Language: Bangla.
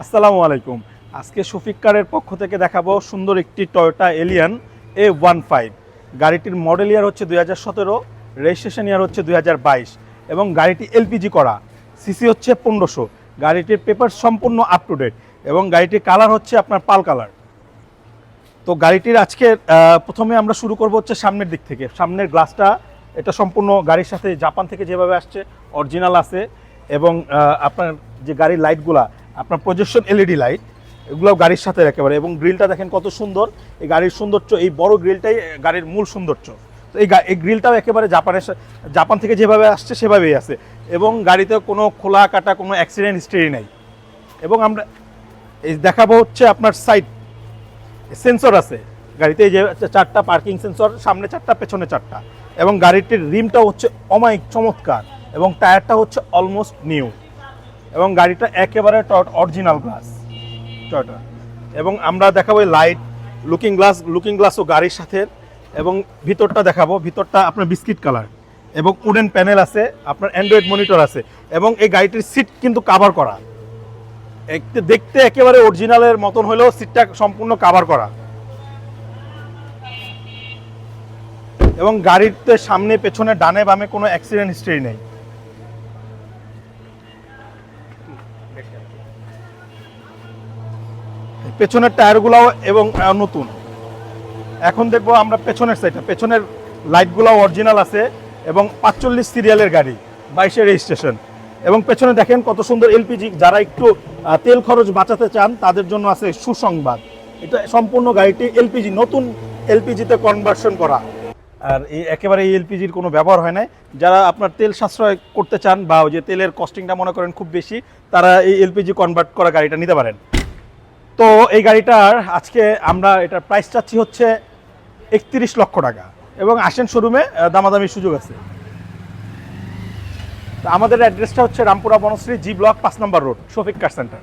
আসসালামু আলাইকুম। আজকে শফিক কারের পক্ষ থেকে দেখাবো সুন্দর একটি Toyota Allion A one five গাড়িটির মডেল ইয়ার হচ্ছে দুই হাজার সতেরো রেজিস্ট্রেশন ইয়ার হচ্ছে দুই হাজার বাইশ এবং গাড়িটি এলপিজি করা সিসি হচ্ছে পনেরোশো। গাড়িটির পেপার সম্পূর্ণ আপ টু ডেট এবং গাড়িটির কালার হচ্ছে আপনার পাল কালার তো গাড়িটির আজকে প্রথমে আমরা শুরু করব হচ্ছে সামনের দিক থেকে। সামনের গ্লাসটা এটা সম্পূর্ণ গাড়ির সাথে জাপান থেকে যেভাবে আসছে অরিজিনাল আছে এবং আপনার যে গাড়ির লাইটগুলা আপনার প্রজেকশন এলইডি লাইট এগুলো গাড়ির সাথে একেবারে, এবং গ্রিলটা দেখেন কত সুন্দর। এই গাড়ির সৌন্দর্য, এই বড় গ্রিলটাই গাড়ির মূল সৌন্দর্য। তো এই এই গ্রিলটাও একেবারে জাপানের জাপান থেকে যেভাবে আসছে, সেভাবেই আছে। এবং গাড়িতে কোনো খোলা কাটা, কোনো অ্যাক্সিডেন্ট হিস্ট্রি নেই। এবং আমরা এই দেখাবো হচ্ছে আপনার সাইড সেন্সর আছে। গাড়িতে যে চারটা পার্কিং সেন্সর সামনে চারটা, পেছনে চারটা। এবং গাড়িটির রিমটা হচ্ছে অমায়িক, চমৎকার। এবং টায়ারটা হচ্ছে অলমোস্ট নিউ এবং গাড়িটা একেবারে অরিজিনাল গ্লাস টয়টা এবং আমরা দেখাবো লাইট লুকিং গ্লাস লুকিং গ্লাসও গাড়ির সাথে। এবং ভিতরটা দেখাবো। ভিতরটা আপনার বিস্কিট কালার এবং উডেন প্যানেল আছে, আপনার অ্যান্ড্রয়েড মনিটর আছে। এবং এই গাড়িটির সিট কিন্তু কাভার করা। দেখতে একেবারে অরিজিনালের মতন হলেও সিটটা সম্পূর্ণ কাভার করা। এবং গাড়িতে সামনে, পেছনে, ডানে, বামে কোনো অ্যাক্সিডেন্ট হিস্ট্রি নেই। পেছনের টায়ারগুলোও এবং নতুন। এখন দেখব আমরা পেছনের সাইডটা পেছনের লাইটগুলোও অরিজিনাল আছে এবং পাঁচচল্লিশ সিরিয়ালের গাড়ি বাইশের রেজিস্ট্রেশন এবং পেছনে দেখেন কত সুন্দর এলপিজি যারা একটু তেল খরচ বাঁচাতে চান, তাদের জন্য আছে সুসংবাদ। এটা সম্পূর্ণ গাড়িটি এলপিজি নতুন এলপিজিতে কনভার্সন করা। আর এই একেবারে এই এলপিজির কোনো ব্যবহার হয় না যারা আপনার তেল সাশ্রয় করতে চান বা ওই যে তেলের কস্টিংটা মনে করেন খুব বেশি, তারা এই এলপিজি কনভার্ট করা গাড়িটা নিতে পারেন। তো এই গাড়িটার আজকে আমরা এটার প্রাইস চাচ্ছি হচ্ছে একত্রিশ লক্ষ টাকা। এবং আসেন শোরুমে দামাদামির সুযোগ আছে। আমাদের অ্যাড্রেসটা হচ্ছে রামপুরা বনশ্রী জি ব্লক পাঁচ number road Shafiq car centre